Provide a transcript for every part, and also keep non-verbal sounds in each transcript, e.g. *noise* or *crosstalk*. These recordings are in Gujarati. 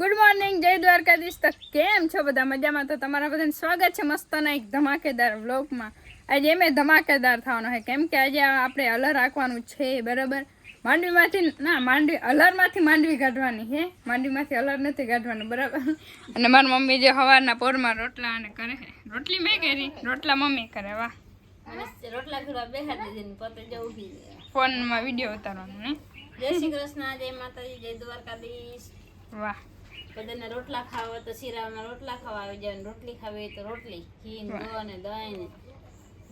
મોર્નિંગ જય દ્વારકાધીશ. તો કેમ છો બધા? મજામાં? તો તમારા બધાને સ્વાગત છે મસ્તના એક ધમાકેદાર વ્લોગમાં. આજે એમ ધમાકેદાર થવાનો છે. કેમ કે આજે આપણે અલર રાખવાનું છે બરાબર? માંડવીમાંથી ના માંડવી અલરમાંથી માંડવી કાઢવાની છે. માંડવીમાંથી અલર નથી કાઢવાનું બરાબર? અને મારી મમ્મી જે સવારના પોરમાં રોટલા અને કરે રોટલી મેં કરી રોટલા મમ્મી કરે વાહ. મસ્ત રોટલા કરવા બેહાડી દીધી પોતે જો ફોનમાં વીડિયો ઉતારવાનું ને? જય શ્રી કૃષ્ણ જય માતાજી જય દ્વારકાધીશ. વાહ. બધાને રોટલા ખાવા તો શીરામાં રોટલા ખાવા આવી જાય રોટલી ખાવી તો રોટલી. ઘી ને ગો ને દહીં ને.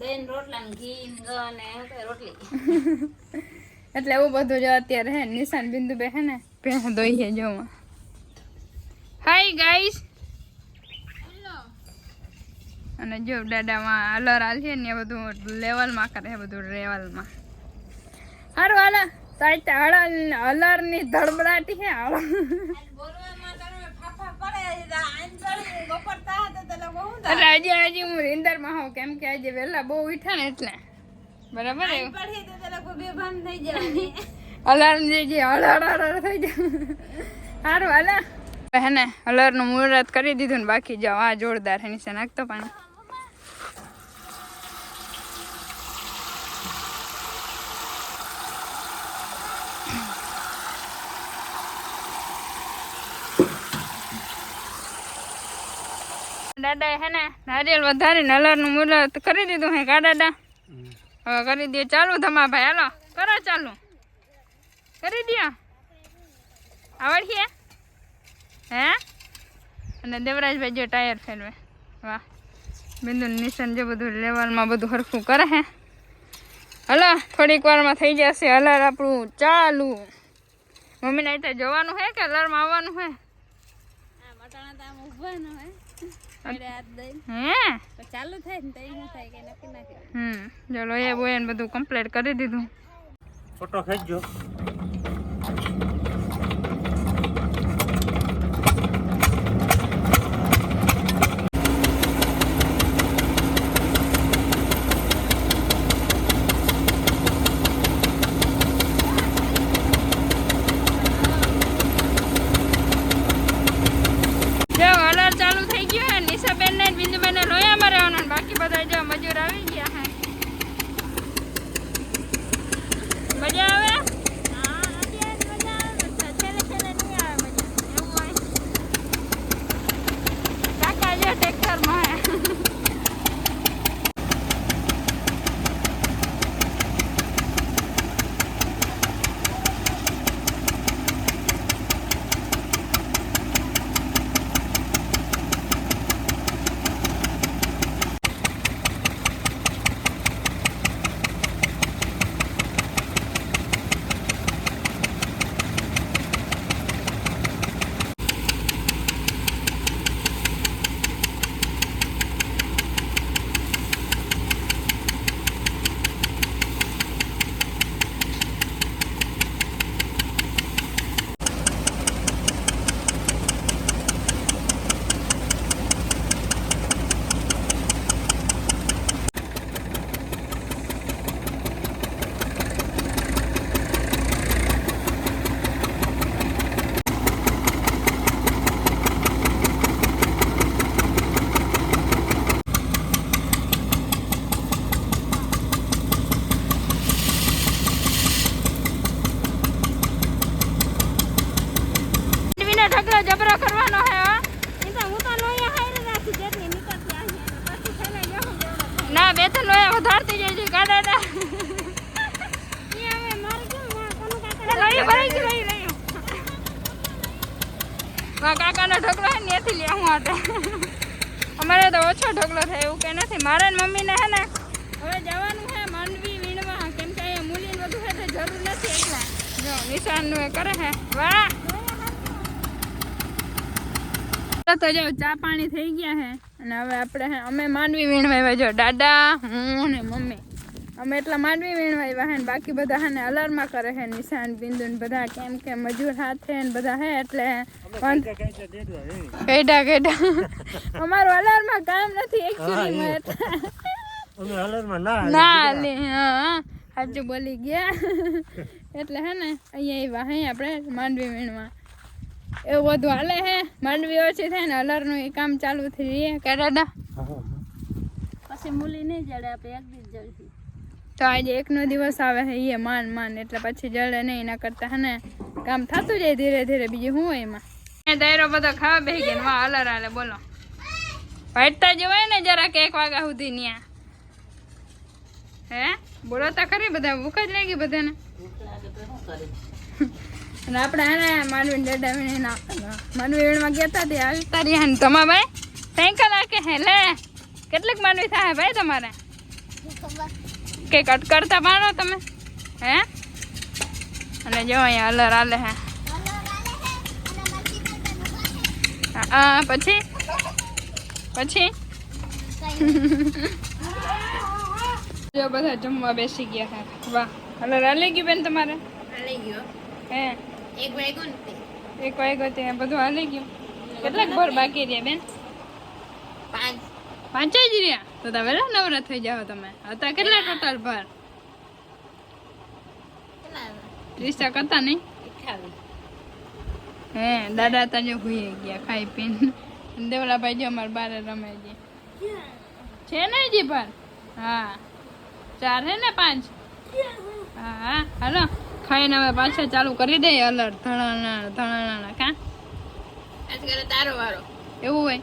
દહીં ને રોટલા ને ઘી ને ગો ને રોટલી. *laughs* એટલે એવું બધું જો અત્યારે હે નિશાન બિંદુ બે હે ને ભેંસ દોઈએ જો હાય ગાઈસ અને જો દાદામાં અલર હાલ છે ને એ બધું લેવલમાં કરે છે બધું લેવલમાં સારું હાલા. તો અલરની ધડબડાટી છે બોલવા હજી હજી હું રીંદરમાં હોઉં કેમ કે આજે વહેલા બહુ ઉઠ્યા ને એટલે. બરાબર અલાર્મ જે જે હળ હળ હળ થઈ જાય. સારું હાલે. હે ને અલરનું મુહૂર્ત કરી દીધું ને બાકી જાઓ. આ જોરદાર છે નીચે નાખતો પાણી. દાદા હે ને નારિયેલ વધારીને અલારનું મુહૂર્ત કરી દીધું હે કા દાદા? હવે કરી દે ચાલુ ધમા ભાઈ હાલો. કરો ચાલુ. કરી દો આવડશે? હે? અને દેવરાજભાઈ જો ટાયર ફેરવે. વાહ. બિંદુ નિશાન જે બધું લેવલમાં બધું હરખું કરે હે. હલો, થોડીક વારમાં થઈ જશે હલાર આપણું ચાલુ. મમ્મીને અહીં જવાનું હે કે હલારમાં આવવાનું હે? મટાણા તો આમ ઊભા ન હોય અડે હાથ દઈને. હે? ચાલુ થાય ને તો ન થાય કે નક્કી ના હમ ચલો એ બોય બધું કમ્પ્લીટ કરી દીધું. ફોટો ખેંચજો જો હલાર ચાલુ થઈ ગયો હે નિશાબેન ને બિંદુબેન ને લોયામાં રહેવાનું ને બાકી બધા જો મજૂર આવી ગયા હે મજા આવે હા, અત્યારે મજા આવે છે. છેલ્લે છેલ્લે નહીં આવે મજા. એવું હોય કાકા જો ટ્રેક્ટરમાં હે માંડવીનો ઢગલો જબરો કરવાનો હે તો રાખી જેટલી નીકળતી આવી પછી ના બે તો લોયા વધારતી જાય છે ગાડા ઈ હવે મારે કેવું ના કોનું કાકા લઈ ભરાઈ ગયું લઈ લઈ. મારા કાકાનો ઢગલો હે ને એથી લેવું હું અમારે તો ઓછો ઢગલો થાય એવું કે નથી. મારા ને મમ્મીને હે ને હવે જવાનું હે માંડવી વીણવા કેમ કે અહીંયા મૂલી ને બધું હે તો જરૂર નથી એટલે જો નિશાનનું એ કરે હે. વાહ. તો જો ચા પાણી થઈ ગયા હે. અને હવે આપણે હે અમે માંડવી વીણવા જો દાદા હું ને મમ્મી. અમે એટલા માંડવી વીણવા હે ને બાકી બધા હે ને અલરમાં કરે હે નિશાન બિંદુ ને બધા કેમ કે મજૂર હાથે ને બધા હે એટલે કેડા કેડા અમારું અલરમાં કામ નથી એકચ્યુઅલી એટલે. અમે ના ના લે હા સાચું બોલી ગયા. એટલે હે ને અહીંયા આવ્યા હે આપણે માંડવી વીણવા. એવું બધું હાલે હે? માંડવી ઓછી થાય ને અલરનું એ કામ ચાલુ થઈ રહી કે દાદા? પછી મૂલી નહીં જડે આપણે એક દિવસ જડતી તો આજે એકનો દિવસ આવે છે એ માન માન એટલે પછી જડે નહીં એના કરતા હે ને કામ થતું જાય ધીરે ધીરે બીજું શું હોય એમાં? એ દાયરો બધો ખાવા બેસી ગયો ને વાહ અલર હાલે બોલો. વાટતા જવાય ને જરાક એક વાગ્યા સુધી ન્યા. હે? બોલો તો ખરી બધા ભૂખ જ લાગી બધાને. ભૂખ લાગે તો શું કરે? અને આપણે હે માનવી માંડવી ડડા વીણી નાખવાના માંડવી વીણમાં ગયા હતા ત્યાં. આવતા રહ્યા ને તમારા ભાઈ સાયકલ આકે હે લે. કેટલીક માનવી થાય ભાઈ તમારે? કે કટ કરતા પાડો તમે હે? અને જો અહીંયા અલર આલે હે. હા પછી? પછી? જો બધા જમવા બેસી ગયા હે વાહ અલર આલી ગયું બેન તમારે? હાલી ગયો. હે? એક વાગ્યો ને એક વાગ્યો તે બધું હાલી ગયું. કેટલાક ભર બાકી રહ્યા બેન? પાંચ. પાંચ જ રહ્યા? તો તમે નવરા થઈ જાવ તમે. હતા કેટલા ટોટલ ભર? ત્રીસક હતા નહીં? હે દાદા તા જો ભૂઈ ગયા ખાઈ પીને. દેવલાભાઈ જો અમારે બારે રમે છે. છે ને જી પર હા. ચાર હે ને પાંચ? હા હા. હાલો. ખાઈને હવે પાછા ચાલુ કરી દે અલર ધણાણા ધણાણા કા? આજ તારો વારો. એવું હોય?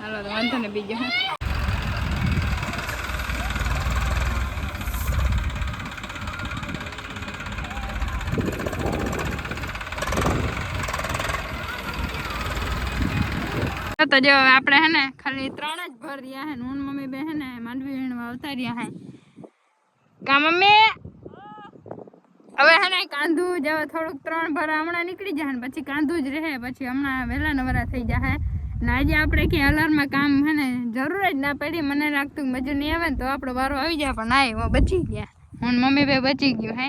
હાલો તો વાંધો ને બીજું તો જો આપણે હે ને ખાલી ત્રણ જ ભર રહ્યા હે ને મમ્મી બે હે ને માંડવી વીણવા આવતા રહ્યા હે. કા મમ્મી? હવે હે ને જ, હવે થોડુંક ત્રણ ભરા હમણાં નીકળી જાય પછી કાંધું જ રહે. પછી હમણાં વહેલા નવરા થઈ જાય ને આજે આપણે કે અલારમાં કામ હે ને, જરૂર જ ના પડી. મને લાગતું મજૂર નહીં આવે ને તો આપણો વારો આવી જાય, પણ ના એવો બચી ગયા. હું મમ્મી ભાઈ બચી ગયું હે.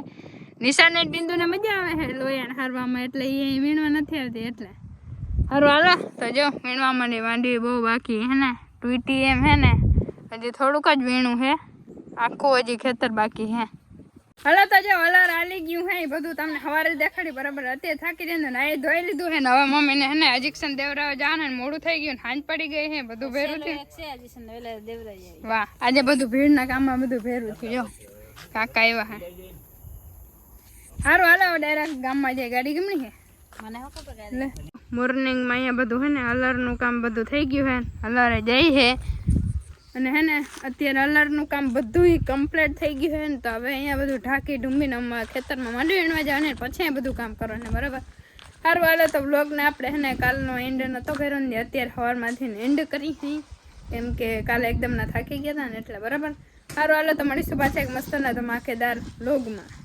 નિશાને બિંદુને મજા આવે હે લોયા હારવામાં, એટલે એ વીણવા નથી આવતી, એટલે. હારું, હાલો. તો જો વીણવા માંડી વાંડી બહુ બાકી હે ને. ટ્વીટી એમ હે ને, હજી થોડુંક જ વીણું હે. આખું હજી ખેતર બાકી હે. હાલો તો જો અલાર આલી ગયું હે બધું તમને સવારે દેખાડી બરાબર. અત્યારે થાકી જાય ને નાઈ ધોઈ લીધું હે ને હવે મમ્મીને હે ને દેવરાવા જવાનું ને મોડું થઈ ગયું ને હાંજ પડી ગઈ હે બધું ભેરું થયું. ને વાહ આજે બધું ભીડના કામમાં બધું ભેરું થયું જો. કાકા આવ્યા હે. સારું હાલો ડાયરેક્ટ ગામમાં જાય ગાડી ગમણી હે? મને માં ખબર મોર્નિંગમાં અહીંયા બધું હે ને અલરનું કામ બધું થઈ ગયું હે અલારે જઈ હે. અને હે ને, અત્યારે અલરનું કામ બધું કમ્પ્લીટ થઈ ગયું હે ને, તો હવે અહીંયા બધું ઢાંકી ઢૂંબીને ખેતરમાં માંડવી વીણવા જવાનું પછી બધું કામ કરવાનું બરાબર? સારું, હાલો તો બ્લોગને આપણે હે ને, કાલનો એન્ડ નહોતો કર્યો ને, અત્યારે સવારમાંથી એન્ડ કરી હતી કેમ કે કાલે એકદમ ના થાકી ગયા હતા ને એટલે, બરાબર? સારું, હાલો તો મળીશું પાછા એક મસ્તના ધમાકેદાર બ્લોગમાં